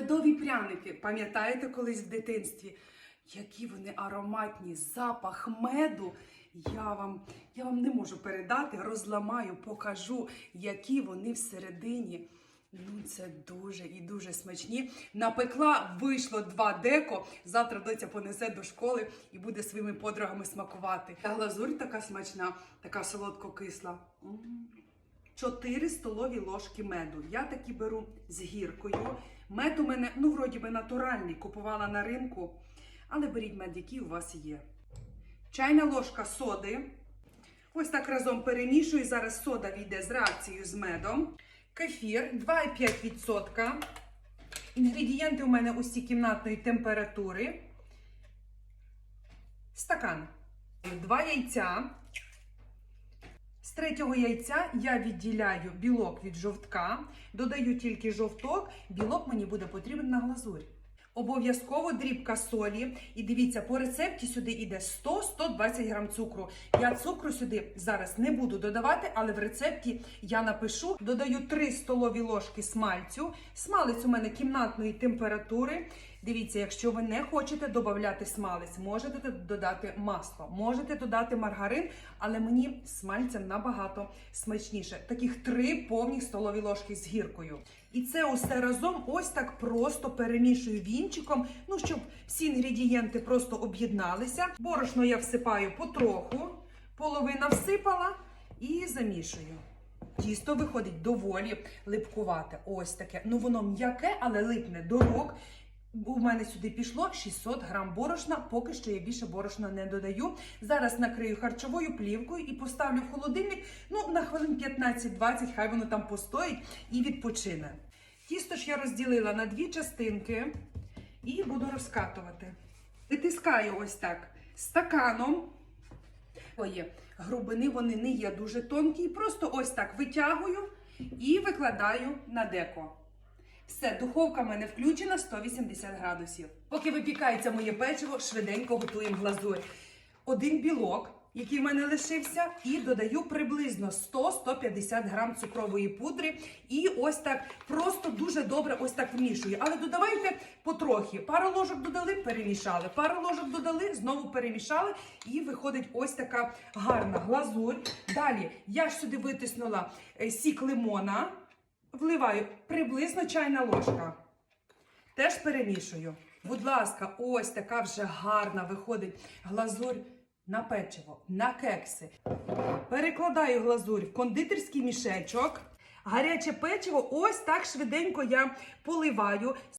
медові пряники. Пам'ятаєте колись в дитинстві? Які вони ароматні, запах меду. Я вам, я вам не можу передати, розламаю, покажу, які вони всередині. Ну, це дуже і дуже смачні. Напекла, вийшло два деко. Завтра доця понесе до школи і буде своїми подругами смакувати. Та глазурь така смачна, така солодко-кисла. М. 4 столові ложки меду. Я такі беру з гіркою. Мед у мене, ну, вроді би, натуральний, купувала на ринку. Але беріть мед, який у вас є. Чайна ложка соди. Ось так разом перемішую. Зараз сода війде з реакцією з медом. Кефір 2,5%. Інгредієнти у мене усі кімнатної температури. Стакан. Два яйця. Третього яйця я відділяю білок від жовтка, додаю тільки жовток, білок мені буде потрібен на глазурь. Обов'язково дрібка солі. І дивіться, по рецепті сюди йде 100-120 грам цукру. Я цукру сюди зараз не буду додавати, але в рецепті я напишу: додаю 3 столові ложки смальцю. Смалець у мене кімнатної температури. Дивіться, якщо ви не хочете додати смалець, можете додати масло, можете додати маргарин, але мені смальцем набагато смачніше. Таких три повні столові ложки з гіркою. І це усе разом ось так просто перемішую вінчиком, ну щоб всі інгредієнти просто об'єдналися. Борошно я всипаю потроху, половина всипала і замішую. Тісто виходить доволі липкувате. Ось таке. Ну воно м'яке, але липне до рук. У мене сюди пішло 600 грам борошна, поки що я більше борошна не додаю. Зараз накрию харчовою плівкою і поставлю в холодильник ну, на хвилин 15-20, хай воно там постоїть і відпочине. Тісто ж я розділила на дві частинки і буду розкатувати. Витискаю ось так стаканом. Ой, грубини вони не є дуже тонкі, просто ось так витягую і викладаю на деко. Все, духовка в мене включена 180 градусів. Поки випікається моє печиво, швиденько готуємо глазурь. Один білок, який в мене лишився, і додаю приблизно 100-150 грам цукрової пудри. І ось так просто дуже добре ось так вмішую. Але додавайте потрохи. Пару ложок додали, перемішали. Пару ложок додали, знову перемішали. І виходить ось така гарна глазурь. Далі я ж сюди витиснула е, сік лимона. Вливаю приблизно чайна ложка. Теж перемішую. Будь ласка, ось така вже гарна виходить глазурь на печиво, на кекси. Перекладаю глазурь в кондитерський мішечок. Гаряче печиво ось так швиденько я поливаю.